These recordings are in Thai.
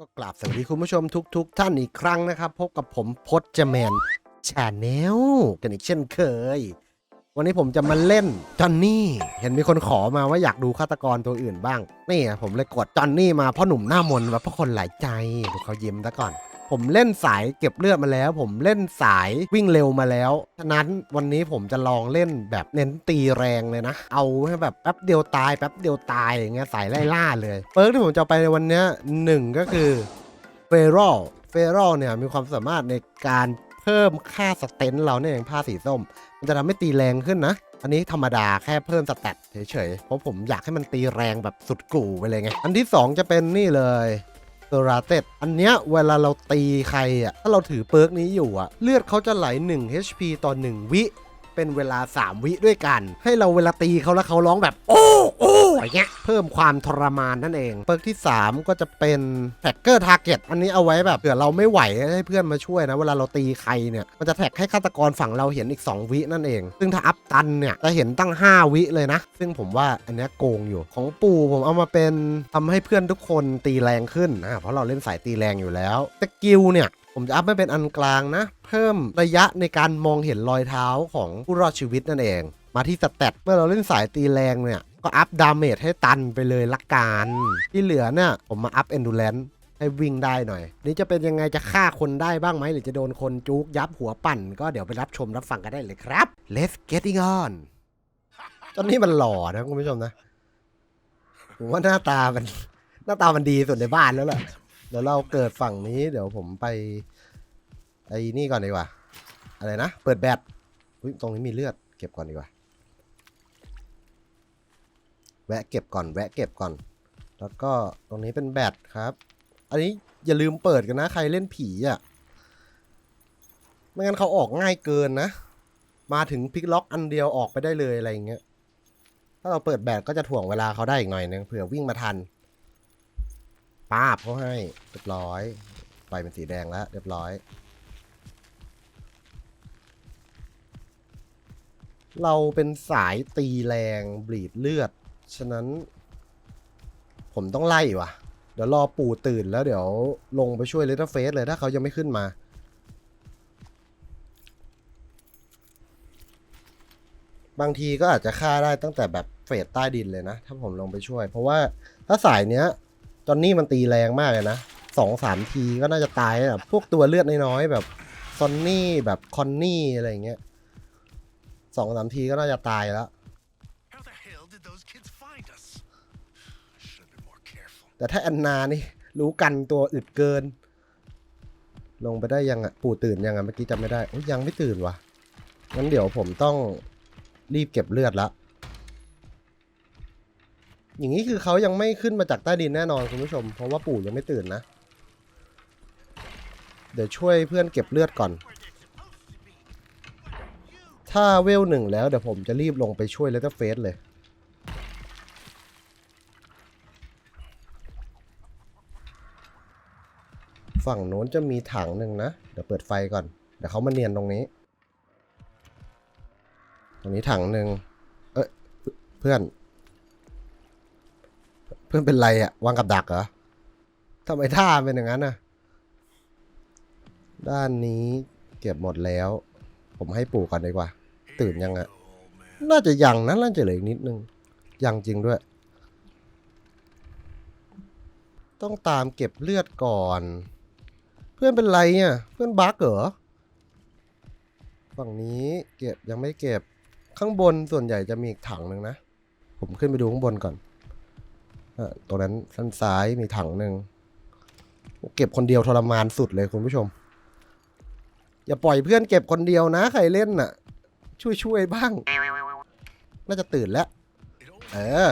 ก็กราบสวัสดีคุณผู้ชมทุกๆท่านอีกครั้งนะครับ พบกับผมพจแมนชาแนลกันอีกเช่นเคย วันนี้ผมจะมาเล่นจอนนี่ เห็นมีคนขอมาว่าอยากดูฆาตกรตัวอื่นบ้าง นี่ผมเลยกดจอนนี่มาเพราะหนุ่มหน้ามนต์ว่าเพราะคนหลายใจดูเขายิ้มซะก่อน ผมเล่นสายเก็บเลือดมาแล้ว ผมเล่นสายวิ่งเร็วมาแล้วฉะนั้นวันนี้ผมจะลองเล่นแบบเน้นตีแรงเลยนะ เอาให้แบบแป๊บเดียวตายแป๊บเดียวตายอย่างเงี้ยสายไล่ล่าเลยเปิร์กที่ผมจะไปในวันนี้หนึ่งก็คือเฟร a ลเฟร a ลเนี่ยมีความสามารถในการเพิ่มค่าสเตนเราเนี่ยเองผ้าสีส้ม มันจะทำให้ตีแรงขึ้นนะอันนี้ธรรมดาแค่เพิ่มสแตทเฉยๆ เพราะผมอยากให้มันตีแรงแบบสุดกู่ไปเลยไง อันที่ 2 จะเป็นนี่เลย เซราเตตอันเนี้ยเวลาเราตีใครอะถ้าเราถือเปิร์กนี้อยู่อะเลือดเขาจะไหล 1 HP ต่อ 1 วิ เป็นเวลา 3 วิด้วยกัน ให้เราเวลาตีเขาแล้วเขาร้องแบบ โอ้โอ้อย่างเงี้ยเพิ่มความทรมานนั่นเอง เปิร์กที่ 3 ก็จะเป็นแท็กเกอร์ทาร์เก็ตอันนี้เอาไว้แบบเผื่อเราไม่ไหวให้เพื่อนมาช่วยนะ เวลาเราตีใครเนี่ยมันจะแท็กให้ฆาตกรฝั่งเราเห็นอีก 2 วินั่นเอง ซึ่งถ้าอัพตันเนี่ยจะเห็นตั้ง 5 วิเลยนะ ซึ่งผมว่าอันเนี้ยโกงอยู่ของปู่ผมเอามาเป็นทำให้เพื่อนทุกคนตีแรงขึ้นอ่าเพราะเราเล่นสายตีแรงอยู่แล้วสกิลเนี่ยผมจะอัพไม่เป็นอันกลางนะ เพิ่มระยะในการมองเห็นรอยเท้าของผู้รอดชีวิตนั่นเอง มาที่สเตตเมื่อเราเล่นสายตีแรงเนี่ย ก็อัพดาเมจให้ตันไปเลยละกันที่เหลือเนี่ยผมมาอัพเอนดูแลนให้วิ่งได้หน่อย นี่จะเป็นยังไงจะฆ่าคนได้บ้างไหมหรือจะโดนคนจุกยับหัวปั่น ก็เดี๋ยวไปรับชมรับฟังกันได้เลยครับ Let's getting on ตอนนี้มันหล่อนะคุณผู้ชมนะผมว่าหน้าตามันหน้าตามันดีสุดในบ้านแล้วแหละ เดี๋ยวเราเกิดฝั่งนี้เดี๋ยวผมไปไอ้นี่ก่อนดีกว่า อะไรนะ เปิดแบตตรงนี้มีเลือด เก็บก่อนดีกว่า แวะเก็บก่อน แวะเก็บก่อน แล้วก็ตรงนี้เป็นแบตครับ อันนี้อย่าลืมเปิดกันนะ ใครเล่นผีอะ่ะ ไม่งั้นเขาออกง่ายเกินนะ มาถึงพลิกล็อกอันเดียวออกไปได้เลยอะไรอย่างเงี้ย ถ้าเราเปิดแบตก็จะถ่วงเวลาเขาได้อีกหน่อยนึงเผื่อวิ่งมาทัน ป้าบเขาให้เรียบร้อยไฟเป็นสีแดงแล้ว เรียบร้อย เราเป็นสายตีแรงบีดเลือด ฉะนั้น ผมต้องไล่ว่ะเดี๋ยวรอปู่ตื่นแล้วเดี๋ยวลงไปช่วยเลตเฟสเลยถ้าเขายังไม่ขึ้นมาบางทีก็อาจจะฆ่าได้ตั้งแต่แบบเฟสใต้ดินเลยนะ ถ้าผมลงไปช่วย เพราะว่าถ้าสายเนี้ย อนนี่มันตีแรงมากเลยนะสองสามทีก็น่าจะตายแบบพวกตัวเลือดน้อยๆแบบซอนนี่แบบคอนนี่อะไรอย่างเงี้ยสองสามทีก็น่าจะตายแล้ว How the hell did those kids find us? Should have been more careful. แต่ถ้าแอนนานี่รู้กันตัวอึดเกิน ลงไปได้ยังอะปู่ตื่นยังอะเมื่อกี้จำไม่ได้โอ้ยยังไม่ตื่นวะงั้นเดี๋ยวผมต้องรีบเก็บเลือดละ อย่างนี้คือเขายังไม่ขึ้นมาจากใต้ดินแน่นอนคุณผู้ชม เพราะว่าปู่ยังไม่ตื่นนะ เดี๋ยวช่วยเพื่อนเก็บเลือดก่อน ถ้าเวลหนึ่งแล้วเดี๋ยวผมจะรีบลงไปช่วยเลตเฟสเลยฝั่งโน้นจะมีถังหนึ่งนะ เดี๋ยวเปิดไฟก่อน เดี๋ยวเขามาเนียนตรงนี้ ตรงนี้ถังหนึ่ง เอ้ย เพื่อน เพื่อนเป็นไรอะวางกับดักเหรอทำไมท่าเป็นอย่างนั้นน่ะด้านนี้เก็บหมดแล้ว ผมให้ปู่ก่อนดีกว่า ตื่นยังอะน่าจะยังนะน่าจะเหลืออีกนิดนึง ยังจริงด้วย ต้องตามเก็บเลือดก่อน เพื่อนเป็นไรอะเพื่อนบั๊กเหรอฝั่งนี้เก็บยังไม่เก็บข้างบนส่วนใหญ่จะมีอีกถังหนึ่งนะ ผมขึ้นไปดูข้างบนก่อน ตรงนั้นสั้นซ้ายมีถังหนึ่งเก็บคนเดียวทรมานสุดเลยคุณผู้ชม อย่าปล่อยเพื่อนเก็บคนเดียวนะ ใครเล่นน่ะ ช่วยช่วยบ้าง น่าจะตื่นแล้ว เออ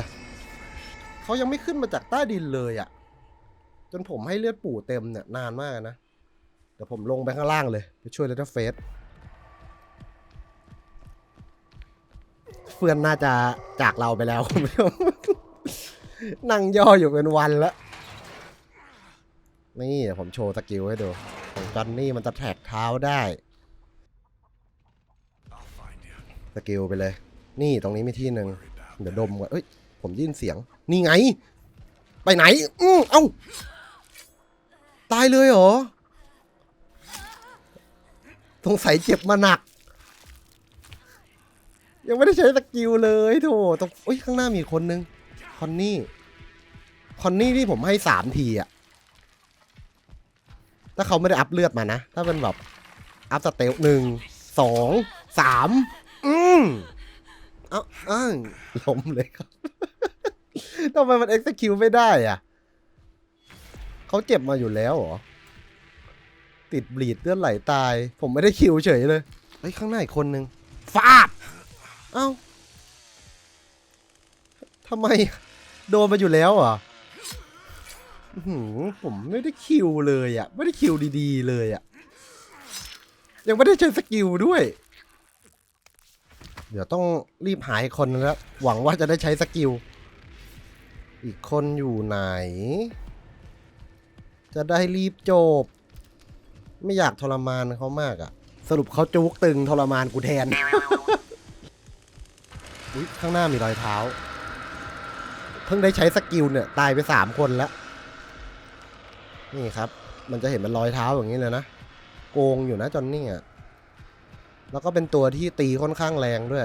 เขายังไม่ขึ้นมาจากใต้ดินเลยอะ่ะ จนผมให้เลือดปู่เต็มเนี่ยนานมากนะเดี๋ยวผมลงไปข้างล่างเลย ไปช่วยเลตเฟสเฟื่อนน่าจะจากเราไปแล้วคุณผู้ชม นั่งย่ออยู่เป็นวันแล้วนี่ผมโชว์สกิลให้ดูของจอนนี่มันจะแท็กเท้าได้ สกิลไปเลย นี่ตรงนี้มีที่หนึ่งเดี๋ยวดมก่อนเอ้ย ผมยินเสียง นี่ไง ไปไหน อือเอ้า ตายเลยเหรอสงสัยเจ็บมาหนัก ยังไม่ได้ใช้สกิลเลยโถตรงอุ้ยข้างหน้ามีคนนึง คอนนี่ คอนนี่ที่ผมให้สามทีอะถ้าเขาไม่ได้อัพเลือดมานะ ถ้าเป็นแบบ อัพสเตลหนึ่งสองสามอืมเอ้าอ้างล้มเลยครับทำไมมัน execute ไม่ได้อะเขาเจ็บมาอยู่แล้วเหรอ ติดบลีดเลือดไหลตาย ผมไม่ได้คิวเฉยเลยเฮ้ยข้างหน้าอีกคนนึงฟาด เอ้าทำไม โดนมาอยู่แล้วเหรอะผมไม่ได้คิวเลยอะ ไม่ได้คิวดีๆเลยอะ ยังไม่ได้ใช้สกิลด้วย เดี๋ยวต้องรีบหายคนแล้ว หวังว่าจะได้ใช้สกิล อีกคนอยู่ไหน จะได้รีบจบ ไม่อยากทรมานเขามากอะ สรุปเขาจุกตึงทรมานกูแทนอุ๊ยข้างหน้ามีรอยเท้า เพิ่งได้ใช้สกิลเนี่ย ตายไปสามคนแล้ว นี่ครับ มันจะเห็นเป็นรอยเท้าอย่างนี้เลยนะ โกงอยู่นะจอนนี่อะแล้วก็เป็นตัวที่ตีค่อนข้างแรงด้วย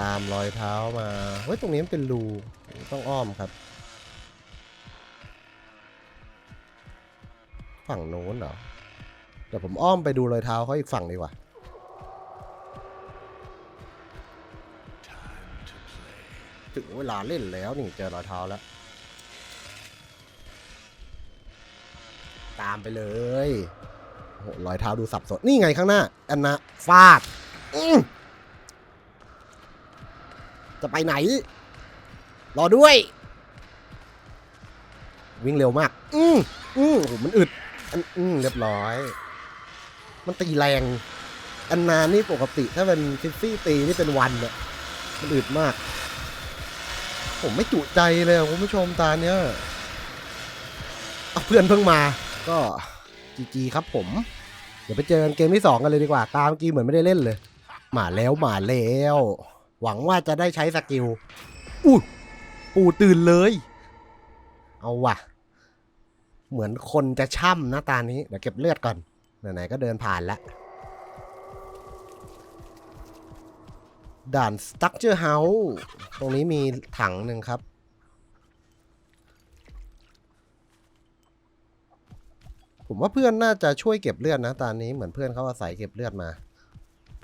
ตามรอยเท้ามา เฮ้ย ตรงนี้มันเป็นรู ต้องอ้อมครับ ฝั่งโน้นเหรอ เดี๋ยวผมอ้อมไปดูรอยเท้าเขาอีกฝั่งดีกว่า ถึงเวลาเล่นแล้วนี่เจอรอยเท้าแล้ว ตามไปเลยโอ้โหรอยเท้าดูสับสนนี่ไงข้างหน้าอันนะฟาดอื้อจะไปไหน รอด้วย วิ่งเร็วมาก อืมอืมโอ้โหมันอึดอันอืมเรียบร้อย มันตีแรง อันนานี่ปกติถ้าเป็นฟิฟฟี่ตีนี่เป็นวันเนี่ยมันอึดมาก ผมไม่จุใจเลยคุณผู้ชมตาเนี้ยเอาเพื่อนเพิ่งมา ก็จีจีครับผม เดี๋ยวไปเจอกันเกมที่สองกันเลยดีกว่า ตามกีเหมือนไม่ได้เล่นเลย มาแล้วมาแล้ว หวังว่าจะได้ใช้สกิลอู้ปูตื่นเลย เอาว่ะ เหมือนคนจะช่ำนะตานี้ เดี๋ยวเก็บเลือดก่อน ไหนๆก็เดินผ่านแล้ว ด่าน Structure House ตรงนี้มีถังหนึ่งครับ ผมว่าเพื่อนน่าจะช่วยเก็บเลือดนะตอนนี้เหมือนเพื่อนเขาอาศัยเก็บเลือดมา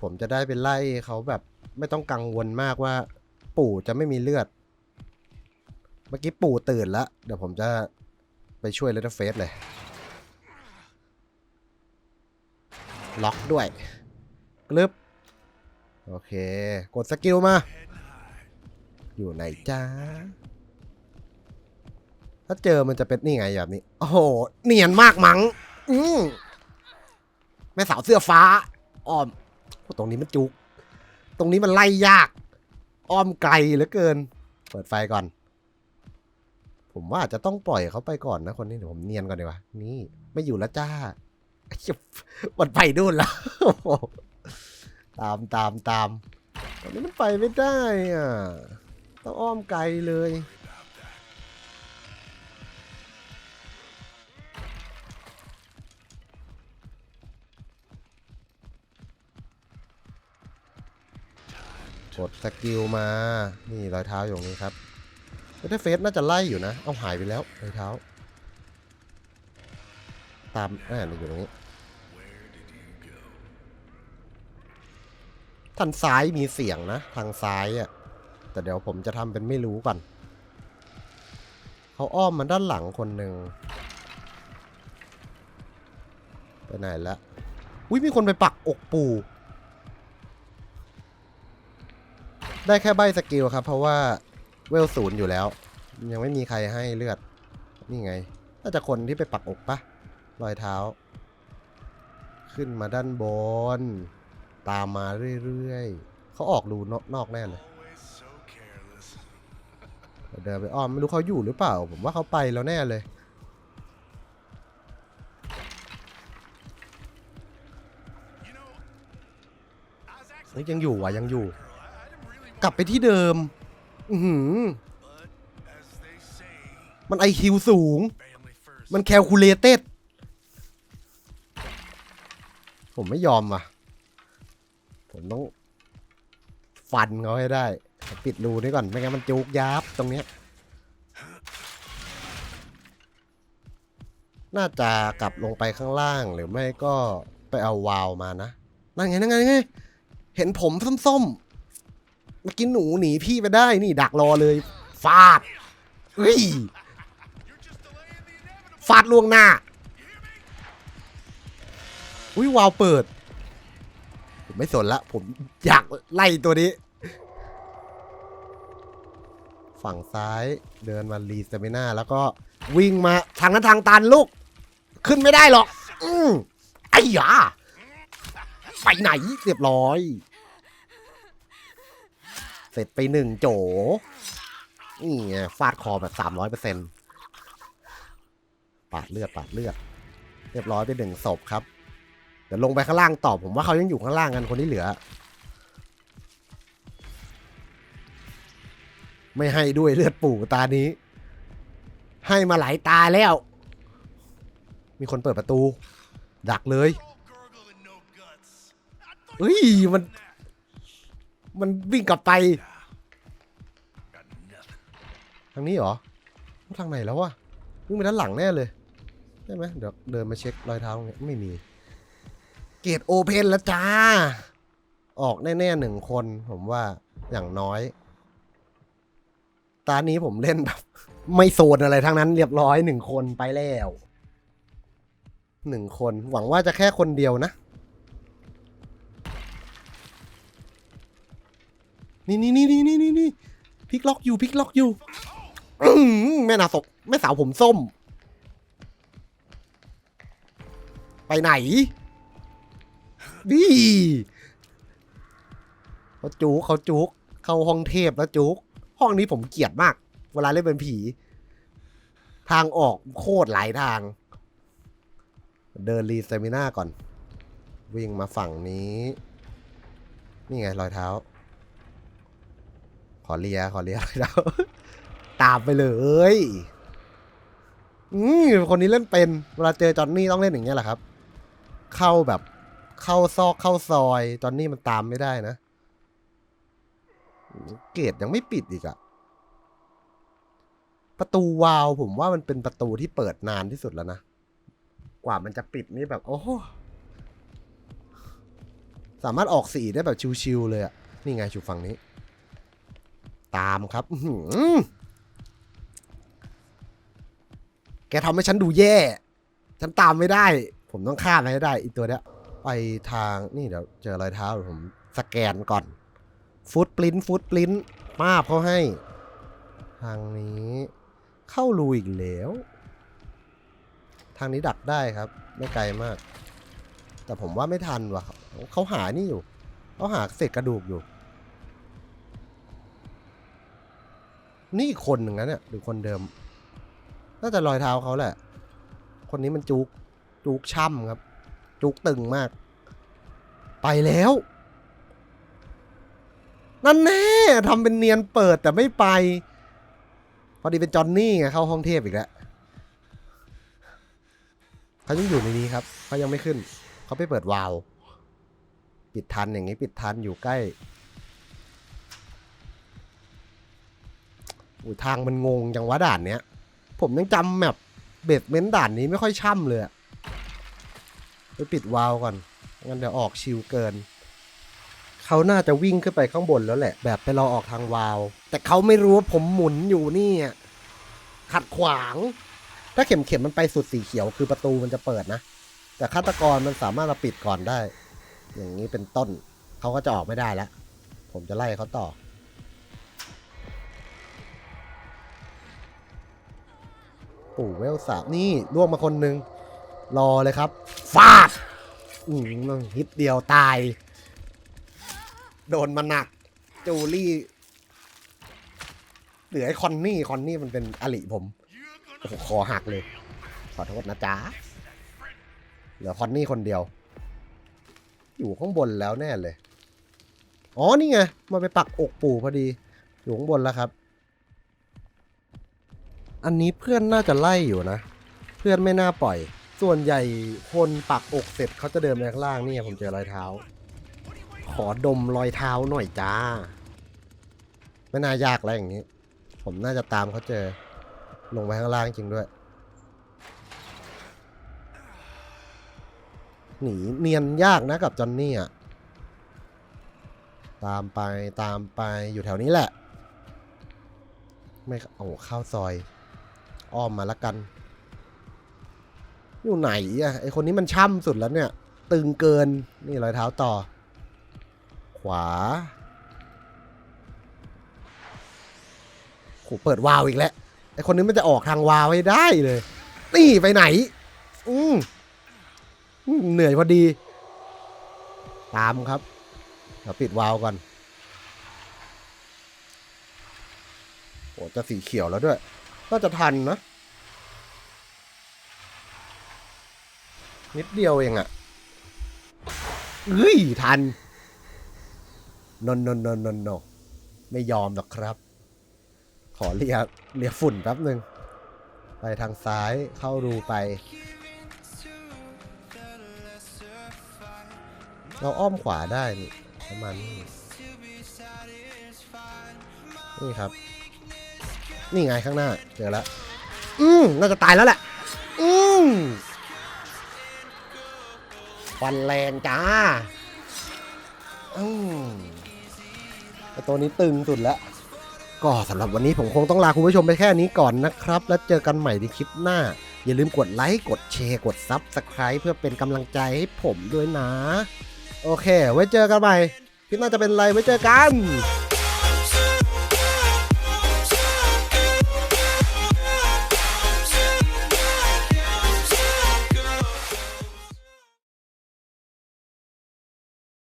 ผมจะได้ไปไล่เขาแบบไม่ต้องกังวลมากว่า ปู่จะไม่มีเลือด เมื่อกี้ปู่ตื่นแล้ว เดี๋ยวผมจะไปช่วยเลตเฟสเลย ล็อกด้วยกลึบ โอเค กดสกิลมา อยู่ไหนจ้าถ้าเจอมันจะเป็นนี่ไงแบบนี้ โอ้โห เนียนมากมัง้ง อืมแม่สาวเสื้อฟ้า อ้อม ตรงนี้มันจุก ตรงนี้มันไล่ยาก อ้อมไกลเหลือเกิน เปิดไฟก่อน ผมว่าอาจจะต้องปล่อยเขาไปก่อนนะคนนี้เดี๋ยวผมเนียนก่อนดีกว่า นี่ ไม่อยู่แล้วจ้ามันไปนู่นแล้ว ตามตามตามตอนนี้มันไปไม่ได้อะต้องอ้อมไกลเลยกดสกิลมา นี่รอยเท้าอยู่ตรงนี้ครับแต่เฟสน่าจะไล่อยู่นะ เอาหายไปแล้วรอยเท้า ตามอ่านี่อยู่ตรงนี้ ทางซ้ายมีเสียงนะ ทางซ้ายอะ่ะ แต่เดี๋ยวผมจะทำเป็นไม่รู้ก่อน เขาอ้อมมาด้านหลังคนหนึ่งไปไหนละอุ้ยมีคนไปปักอกปู ได้แค่ใบสกิลครับ เพราะว่าเวลศูนย์อยู่แล้ว ยังไม่มีใครให้เลือด นี่ไง น่าจะคนที่ไปปักอกปะรอยเท้า ขึ้นมาด้านบน ตามมาเรื่อยๆเขาออกรูนอกแน่เลยเดินไปอ้อมไม่รู้เขาอยู่หรือเปล่า ผมว่าเขาไปแล้วแน่เลย ยังอยู่ว่ะยังอยู่ กลับไปที่เดิม อือหือมันไอคิวสูง มันแคลคูลเลเต็ดผมไม่ยอมว่ะ ผมต้องฟันเขาให้ได้ ปิดรูนี้ก่อน ไม่งั้นมันจุกยับตรงเนี้ย น่าจะกลับลงไปข้างล่างหรือไม่ก็ไปเอาวาวมานะ นั่นไงนั่นไงไง เห็นผมส้มๆ เมื่อกี้หนูหนีพี่ไปได้ นี่ดักรอเลย ฟาดเฮ้ย ฟาดล่วงหน้า อุ้ยวาวเปิด ไม่สนละ ผมอยากไล่ตัวนี้ ฝั่งซ้ายเดินมารีสเตมิน่าแล้วก็วิ่งมาทางนั้นทางตันลูก ขึ้นไม่ได้หรอก อืมไอ้ยาไปไหนเรียบร้อย เสร็จไปหนึ่งโจนี่ไงฟาดคอแบบสามร้อยเปอร์เซ็นต์ปาดเลือดปาดเลือด เรียบร้อยไปหนึ่งศพครับ เดี๋ยวลงไปข้างล่างต่อผมว่าเขายังอยู่ข้างล่างกันคนที่เหลือ ไม่ให้ด้วยเลือดปู่ตานี้ ให้มาหลายตาแล้ว มีคนเปิดประตู ดักเลยเฮ้ยมัน มันวิ่งกลับไป ทางนี้เหรอ ทางไหนแล้ววะวิ่งไปด้านหลังแน่เลยใช่ไหมเดี๋ยวเดินมาเช็ครอยเท้าตรงนี้ไม่มี ตโอเพนแล้วจ้า ออกแน่ๆหนึ่งคน ผมว่าอย่างน้อย ตานี้ผมเล่นแบบ ไม่โซนอะไรทั้งนั้นเรียบร้อยหนึ่งคนไปแล้วหนึ่งคน หวังว่าจะแค่คนเดียวนะ นี่นี่นี่นี่นี่นี่นี่พลิกล็อกอยู่พลิกล็อกอยู่แม่นาศแม่สาวผมส้ม ไปไหน ดีเขาจุกเขาจุกเข้าห้องเทพแล้วจุกห้องนี้ผมเกลียดมาก เวลาเล่นเป็นผี ทางออกโคตรหลายทาง เดินรีเซมิน่าก่อน วิ่งมาฝั่งนี้ นี่ไงรอยเท้า ขอเลียขอเลียรอยเท้าตามไปเลยอืมคนนี้เล่นเป็น เวลาเจอจอนนี่ต้องเล่นอย่างเงี้ยแหละครับ เข้าแบบ เข้าซอกเข้าซอยจอนนี่มันตามไม่ได้นะ เกตยังไม่ปิดอีกอะประตูวาล์วผมว่ามันเป็นประตูที่เปิดนานที่สุดแล้วนะ กว่ามันจะปิดนี่แบบ โอ้โหสามารถออกสีได้แบบชิวๆเลยอะนี่ไงชูฝั่งนี้ ตามครับแกทำให้ฉันดูแย่ ฉันตามไม่ได้ ผมต้องฆ่ามันให้ได้อีกตัวเนี้ย ไปทางนี่เดี๋ยวเจอรอยเท้าเดี๋ยวผมสแกนก่อนฟุตปรินฟุตปรินมาบเขาให้ ทางนี้เข้ารูอีกแล้ว ทางนี้ดักได้ครับ ไม่ไกลมาก แต่ผมว่าไม่ทันว่ะเขาหานี่อยู่เขาหาเศษกระดูกอยู่ นี่คนหนึ่งนะเนี่ยหรือคนเดิม น่าจะรอยเท้าเขาแหละ คนนี้มันจุกจุกช่ำครับ จุกตึงมาก ไปแล้ว นั่นแน่ทำเป็นเนียนเปิดแต่ไม่ไป พอดีเป็นจอนนี่ไงเข้าห้องเทพอีกแล้วเขายังอยู่ในนี้ครับเขายังไม่ขึ้น เขาไปเปิดวาล์วปิดทันอย่างนี้ปิดทันอยู่ใกล้อุทางมันงงจังวะด่านเนี้ย ผมยังจำแมปเบสเมนต์ด่านนี้ไม่ค่อยช่ำเลยอะ ไปปิดวาล์วก่อน งั้นเดี๋ยวออกชิวเกิน เขาน่าจะวิ่งขึ้นไปข้างบนแล้วแหละ แบบไปรอออกทางวาล์วแต่เขาไม่รู้ว่าผมหมุนอยู่นี่ขัดขวาง ถ้าเข็มเข็มมันไปสุดสีเขียวคือประตูมันจะเปิดนะ แต่ฆาตกรมันสามารถมาปิดก่อนได้ อย่างนี้เป็นต้น เขาก็จะออกไม่ได้แล้ว ผมจะไล่เขาต่อปู่เวลสามนี่ล่วงมาคนหนึ่งรอเลยครับ ฟาดอืมฮิตเดียวตาย โดนมาหนัก จูลี่เหลือไอ้คอนนี่ คอนนี่มันเป็นอลิผม โอ้โหคอหักเลย ขอโทษนะจ๊ะ เหลือคอนนี่คนเดียว อยู่ข้างบนแล้วแน่เลย อ๋อ นี่ไง มาไปปักอกปู่พอดี อยู่ข้างบนแล้วครับ อันนี้เพื่อนน่าจะไล่อยู่นะ เพื่อนไม่น่าปล่อย ส่วนใหญ่คนปักอกเสร็จเขาจะเดินไปข้างล่างนี่ผมเจอรอยเท้า ขอดมรอยเท้าหน่อยจ้า ไม่น่ายากแล้วอย่างนี้ ผมน่าจะตามเขาเจอ ลงไปข้างล่างจริงด้วย หนีเนียนยากนะกับจอนนี่อะ ตามไปตามไปอยู่แถวนี้แหละ ไม่เอาเข้าซอย อ้อมมาละกัน อยู่ไหนอะไอคนนี้มันช่ำสุดแล้วเนี่ย ตึงเกินนี่รอยเท้าต่อ ขวาโหเปิดวาวอีกแล้วไอคนนี้มันจะออกทางวาวให้ได้เลย นี่ไปไหน อืมเหนื่อยพอดี ตามครับเดี๋ยวปิดวาวก่อนโอ้จะสีเขียวแล้วด้วย ก็จะทันนะ นิดเดียวเองอะ่ะเฮ้ย ทัน นนนนนนนไม่ยอมหรอกครับ ขอเลียเลียฝุ่นแป๊บหนึ่ง ไปทางซ้ายเข้ารูไป เราอ้อมขวาได้นี่ประมาณนี้นี่ครับ นี่ไงข้างหน้า เจอแล้ว อืมน่าจะตายแล้วแหละ อืม ฟันแรงจ้าอืมตัวนี้ตึงสุดแล้วก็สำหรับวันนี้ผมคงต้องลาคุณผู้ชมไปแค่นี้ก่อนนะครับ แล้วเจอกันใหม่ในคลิปหน้า อย่าลืมกดไลค์กดแชร์กดซับสไคร b e เพื่อเป็นกำลังใจให้ผมด้วยนะ โอเค ไว้เจอกันใหม่คลิปหน้าจะเป็นอะไรไว้เจอกัน